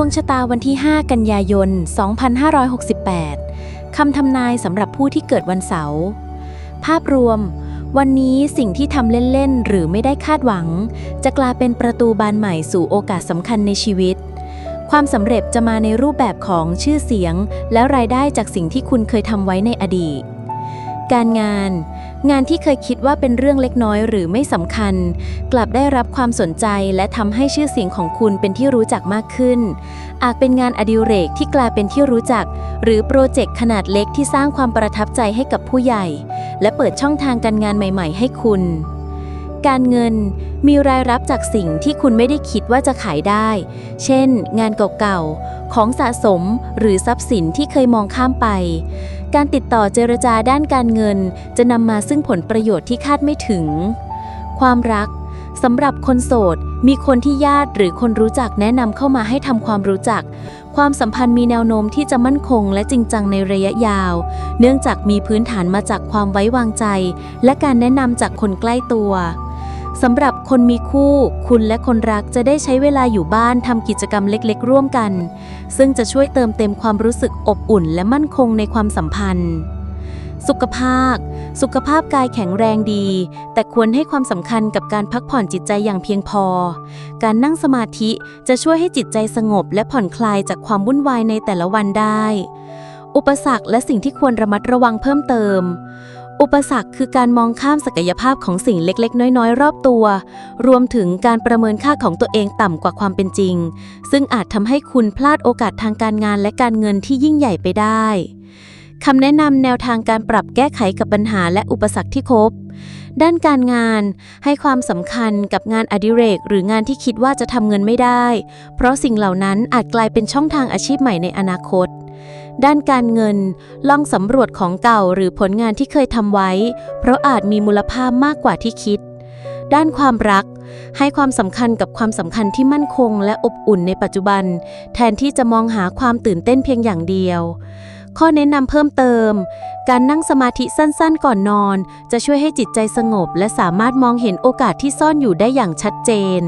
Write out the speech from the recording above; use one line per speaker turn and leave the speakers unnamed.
วงชะตาวันที่ 5 กันยายน 2568 คำทำนายสำหรับผู้ที่เกิดวันเสาร์ ภาพรวม วันนี้สิ่งที่ทำเล่น ๆ หรือไม่ได้คาดหวัง จะกลายเป็นประตูบานใหม่สู่โอกาสสำคัญในชีวิต ความสำเร็จจะมาในรูปแบบของชื่อเสียง และรายได้จากสิ่งที่คุณเคยทำไว้ในอดีต การงาน งานที่เคยคิดว่าเป็นเรื่องเล็กน้อยหรือไม่สำคัญ กลับได้รับความสนใจและทำให้ชื่อเสียงของคุณเป็นที่รู้จักมากขึ้น อาจเป็นงานอดิเรกที่กลายเป็นที่รู้จัก หรือโปรเจกต์ขนาดเล็กที่สร้างความประทับใจให้กับผู้ใหญ่ และเปิดช่องทางการงานใหม่ ๆ ให้คุณการเงินมีรายรับจากสิ่งที่คุณไม่ได้คิดว่าจะขายได้ เช่น งานเก่าๆ ของสะสมหรือทรัพย์สินที่เคยมองข้ามไป การติดต่อเจรจาด้านการเงิน จะนำมาซึ่งผลประโยชน์ที่คาดไม่ถึง ความรักสำหรับคนโสด มีคนที่ญาติหรือคนรู้จักแนะนำเข้ามาให้ทำความรู้จัก ความสัมพันธ์มีแนวโน้มที่จะมั่นคงและจริงจังในระยะยาว เนื่องจากมีพื้นฐานมาจากความไว้วางใจ และการแนะนำจากคนใกล้ตัว สำหรับคนมีคู่ คุณและคนรักจะได้ใช้เวลาอยู่บ้านทำกิจกรรมเล็กๆ ร่วมกัน ซึ่งจะช่วยเติมเต็มความรู้สึกอบอุ่นและมั่นคงในความสัมพันธ์ สุขภาพ สุขภาพกายแข็งแรงดี แต่ควรให้ความสำคัญกับการพักผ่อนจิตใจอย่างเพียงพอ การนั่งสมาธิจะช่วยให้จิตใจสงบและผ่อนคลายจากความวุ่นวายในแต่ละวันได้ อุปสรรคและสิ่งที่ควรระมัดระวังเพิ่มเติม อุปสรรคคือการมองข้ามศักยภาพของสิ่งเล็ก ๆ น้อย ๆ รอบตัว รวมถึงการประเมินค่าของตัวเองต่ำกว่าความเป็นจริง ซึ่งอาจทำให้คุณพลาดโอกาสทางการงานและการเงินที่ยิ่งใหญ่ไปได้คำแนะนำแนวทางการปรับแก้ไขกับปัญหาและอุปสรรคที่พบด้านการงานให้ความสำคัญกับงานอดิเรก หรืองานที่คิดว่าจะทำเงินไม่ได้ เพราะสิ่งเหล่านั้นอาจกลายเป็นช่องทางอาชีพใหม่ในอนาคต ด้านการเงิน ลองสำรวจของเก่าหรือผลงานที่เคยทำไว้ เพราะอาจมีมูลค่ามากกว่าที่คิด ด้านความรัก ให้ความสำคัญกับความสำคัญที่มั่นคงและอบอุ่นในปัจจุบัน แทนที่จะมองหาความตื่นเต้นเพียงอย่างเดียว ข้อแนะนำเพิ่มเติม การนั่งสมาธิสั้นๆ ก่อนนอน จะช่วยให้จิตใจสงบ และสามารถมองเห็นโอกาสที่ซ่อนอยู่ได้อย่างชัดเจน